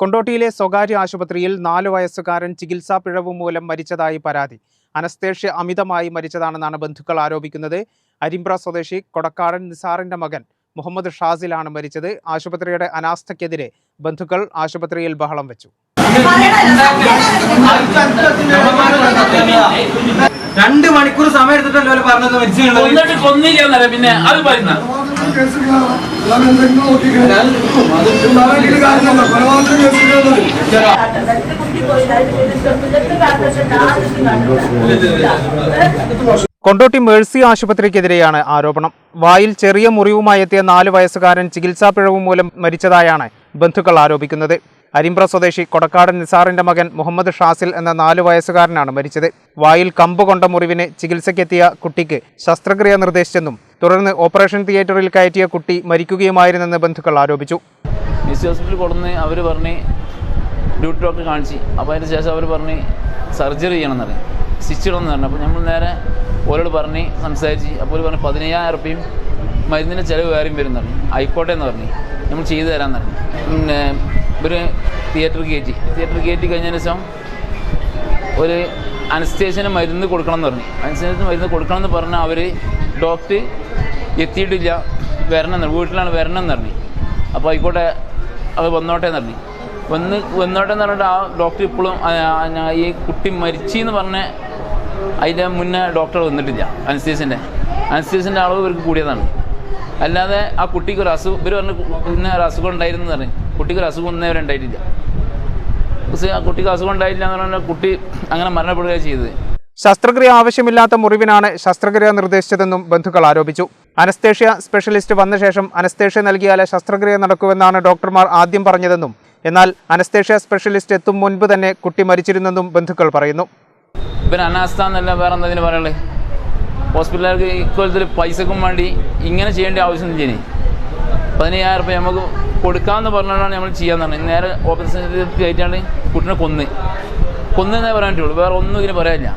കൊണ്ടോട്ടിയിലെ സ്വകാര്യ ആശുപത്രിയിൽ നാല് വയസ്സുകാരൻ ചികിത്സാ പിഴവ് മൂലം മരിച്ചതായി പരാതി. അനസ്തേഷ്യ അമിതമായി മരിച്ചതാണെന്നാണ് ബന്ധുക്കൾ ആരോപിക്കുന്നത്. അരിമ്പ്ര സ്വദേശി കൊടക്കാടൻ നിസാറിന്റെ മകൻ മുഹമ്മദ് ഷാസിലാണ് മരിച്ചത്. ആശുപത്രിയുടെ അനാസ്ഥയ്ക്കെതിരെ ബന്ധുക്കൾ ആശുപത്രിയിൽ ബഹളം വെച്ചു. രണ്ട് മണിക്കൂർ സമയം എടുത്തിട്ടല്ലോ പറഞ്ഞത് മരിച്ചുള്ളത് കൊന്നിട്ട് കൊന്നില്ല പിന്നെ അത് പറയുന്ന കൊണ്ടോട്ടി മേഴ്സി ആശുപത്രിക്കെതിരെയാണ് ആരോപണം. വായിൽ ചെറിയ മുറിവുമായി എത്തിയ നാല് വയസ്സുകാരൻ ചികിത്സാ പിഴവ് മൂലം മരിച്ചതായാണ് ബന്ധുക്കൾ ആരോപിക്കുന്നത്. അരിമ്പ്ര സ്വദേശി കൊടക്കാടൻ നിസാറിന്റെ മകൻ മുഹമ്മദ് ഷാസിൽ എന്ന നാല് വയസ്സുകാരനാണ് മരിച്ചത്. വായിൽ കമ്പ് കൊണ്ട മുറിവിന് ചികിത്സയ്ക്കെത്തിയ കുട്ടിക്ക് ശസ്ത്രക്രിയ നിർദ്ദേശിച്ചെന്നും തുടർന്ന് ഓപ്പറേഷൻ തിയേറ്ററിൽ കയറ്റിയ കുട്ടി മരിക്കുകയുമായിരുന്നെന്ന് ബന്ധുക്കൾ ആരോപിച്ചു. അവർ പറഞ്ഞ് ഡ്യൂട്ടി ഡോക്ടർ കാണിച്ച്. അപ്പോൾ അതിന് ശേഷം അവർ പറഞ്ഞ് സർജറി ചെയ്യണം എന്ന് സ്റ്റിച്ച് ഇടണം എന്ന് പറഞ്ഞു. അപ്പോൾ നമ്മൾ നേരെ ഓരോട് പറഞ്ഞ് സംസാരിച്ച് അപ്പോൾ പറഞ്ഞ് പതിനയ്യായിരം റുപ്യയും മരുന്നിന്റെ ചിലവ് വേറെയും വരും പറഞ്ഞു ആയിക്കോട്ടെ എന്ന് പറഞ്ഞു. നമ്മൾ ചെയ്തു തരാമെന്ന് പറഞ്ഞു പിന്നെ ഇവർ തിയേറ്ററിൽ കയറ്റി. തിയേറ്ററിൽ കയറ്റി കഴിഞ്ഞതിന് ശേഷം ഒരു അനസ്റ്റേഷന് മരുന്ന് കൊടുക്കണം എന്ന് പറഞ്ഞു. അനസ്റ്റേഷന് മരുന്ന് കൊടുക്കണം എന്ന് പറഞ്ഞാൽ അവർ ഡോക്ടർ എത്തിയിട്ടില്ല. വരണം വീട്ടിലാണ് വരണം എന്ന് പറഞ്ഞു. അപ്പോൾ ആയിക്കോട്ടെ അത് വന്നോട്ടെ എന്ന് പറഞ്ഞു. വന്ന് വന്നോട്ടെ എന്ന് പറഞ്ഞിട്ട് ആ ഡോക്ടർ ഇപ്പോഴും ഈ കുട്ടി മരിച്ചു എന്ന് പറഞ്ഞ അതിന്റെ മുന്നേ ഡോക്ടർ വന്നിട്ടില്ല. അനസ്തീസിന്റെ. അനസ്തീസിന്റെ അളവ് ഇവർക്ക് കൂടിയതാണ്. അല്ലാതെ ആ കുട്ടിക്ക് ഒരു അസുഖം ഇവർ പറഞ്ഞ് പിന്നെ ഒരു അസുഖം ഉണ്ടായിരുന്നു പറഞ്ഞു. കുട്ടിക്ക് ഒരു അസുഖം ഒന്നും വരെ ഉണ്ടായിട്ടില്ല. പക്ഷേ ആ കുട്ടിക്ക് അസുഖം ഉണ്ടായില്ല എന്ന് പറഞ്ഞാൽ കുട്ടി അങ്ങനെ മരണപ്പെടുകയാണ് ചെയ്തത്. ശസ്ത്രക്രിയ ആവശ്യമില്ലാത്ത മുറിവിനാണ് ശസ്ത്രക്രിയ നിർദ്ദേശിച്ചതെന്നും ബന്ധുക്കൾ ആരോപിച്ചു. അനസ്തേഷ്യ സ്പെഷ്യലിസ്റ്റ് വന്ന ശേഷം അനസ്തേഷ്യ നൽകിയാലേ ശസ്ത്രക്രിയ നടക്കുമെന്നാണ് ഡോക്ടർമാർ ആദ്യം പറഞ്ഞതെന്നും എന്നാൽ അനസ്തേഷ്യ സ്പെഷ്യലിസ്റ്റ് എത്തും മുൻപ് തന്നെ കുട്ടി മരിച്ചിരുന്നെന്നും ബന്ധുക്കൾ പറയുന്നു. ഇവൻ അനാസ്ഥ എന്നല്ല വേറെ എന്തെങ്കിലും പറയുള്ളത് ഹോസ്പിറ്റലുകാർക്ക് ഇക്കൊല്ലത്തിൽ പൈസക്കും വേണ്ടി ഇങ്ങനെ ചെയ്യേണ്ട ആവശ്യം ഇനി. പതിനയ്യായിരം റുപ്യ നമുക്ക് കൊടുക്കാമെന്ന് പറഞ്ഞാണ് നമ്മൾ ചെയ്യാന്നാണ് നേരെ ഓപ്പറേഷൻ കയറ്റാണ്ട് കുട്ടിനെ കൊന്ന്. കൊന്നേ പറയാൻ പറ്റുള്ളൂ. വേറെ ഒന്നും ഇതിന് പറയാനില്ല.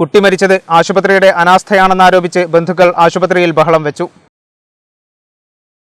കുട്ടി മരിച്ചത് ആശുപത്രിയുടെ അനാസ്ഥയാണെന്നാരോപിച്ച് ബന്ധുക്കൾ ആശുപത്രിയിൽ ബഹളം വെച്ചു.